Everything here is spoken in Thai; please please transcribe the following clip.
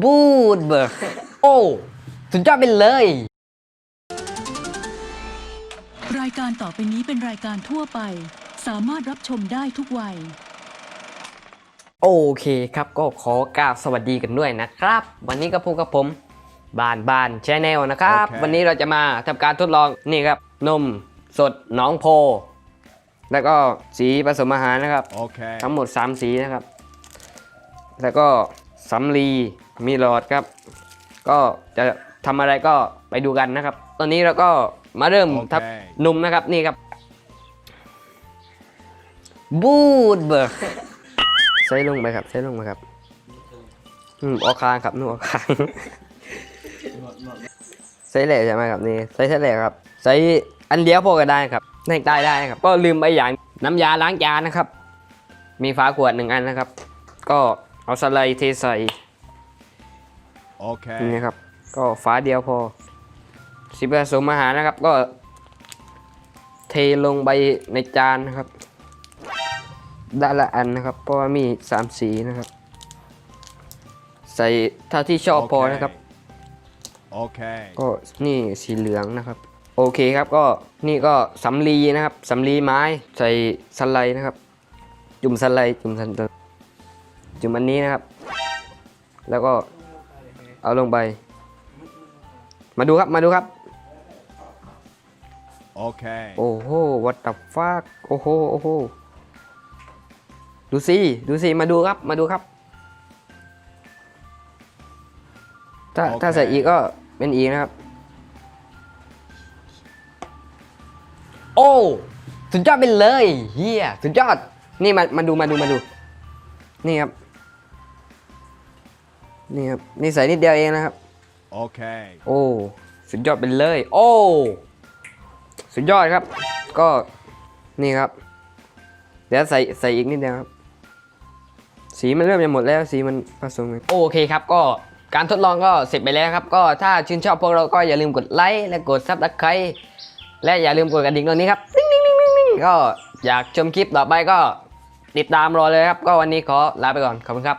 บูดเบอร์โอ้สุดยอดไปเลย รายการต่อไปนี้เป็นรายการทั่วไป สามารถรับชมได้ทุกวัย โอเคครับก็ขอกราบสวัสดีกันด้วยนะครับ วันนี้ก็พบกับผมบานบานชแนลนะครับโอเควันนี้เราจะมาทำการทดลองนี่ครับนมสดหน้องโพ แล้วก็สีผสมอาหารนะครับ Okay. ทั้งหมด 3 สีนะครับ แล้วก็ สำลีมีหลอดครับ ก็จะทำอะไรก็ไปดูกันนะครับ ตอนนี้เราก็มาเริ่มโอเคทับนมนะครับนี่ครับ บูดเบอร์ใส่ลงไปครับใส่ลงไปครับอืมออกคางครับนู่นออกคางใส่แหลกใช่ไหมครับนี่ใส่แหลกครับ ใส่อันเดียวพอก็ได้ครับในได้ได้ครับ ก็ลืมไปอย่างน้ำยาล้างจานนะครับ มีฝาขวดหนึ่งอันนะครับ ก็ เอาสไลด์เทใส่ Okay. นี่ครับ ก็ฝาเดียวพอสีผสมอาหารนะครับ ก็ เทลงไปในจานนะครับด้านละอันนะครับ เพราะว่ามีสามสีนะครับ ใส่เท่าที่ชอบพอนะครับ Okay. ก็นี่สีเหลืองนะครับ โอเคครับก็นี่ก็สำลีนะครับสำลีไม้ใส่สไลด์นะครับ จุ่มสไลด์จุ่มสไลด์ จุ่มอันนี้นะครับ แล้วก็เอาลงไป มาดูครับมาดูครับ Okay. โอ้โหวัตถุฟากโอ้โหโอ้โหดูสิดูสิมาดูครับมาดูครับ ถ้าถ้าใส่อีกก็เป็นอีกนะครับ โอ้สุดยอดไปเลยเฮียสุดยอดนี่มามาดูมาดูมาดู นี่ครับ นี่ครับนี่ใส่นิดเดียวเองนะครับ Okay. โอ้สุดยอดไปเลย โอ้สุดยอดครับ ก็นี่ครับ เดี๋ยวใส่ใส่อีกนิดเดียวครับ สีมันเริ่มจะหมดแล้วสีมันผสมกันโอเคครับก็การทดลองก็เสร็จไปแล้วครับ ก็ถ้าชื่นชอบพวกเราก็อย่าลืมกดไลค์และกดซับสไครต์และอย่าลืมกดกระดิ่งตรงนี้ครับติ๊งติ๊งติ๊งติ๊งติ๊งก็อยากชมคลิปต่อไปก็ติดตามรอเลยครับ ก็วันนี้ขอลาไปก่อนขอบคุณครับ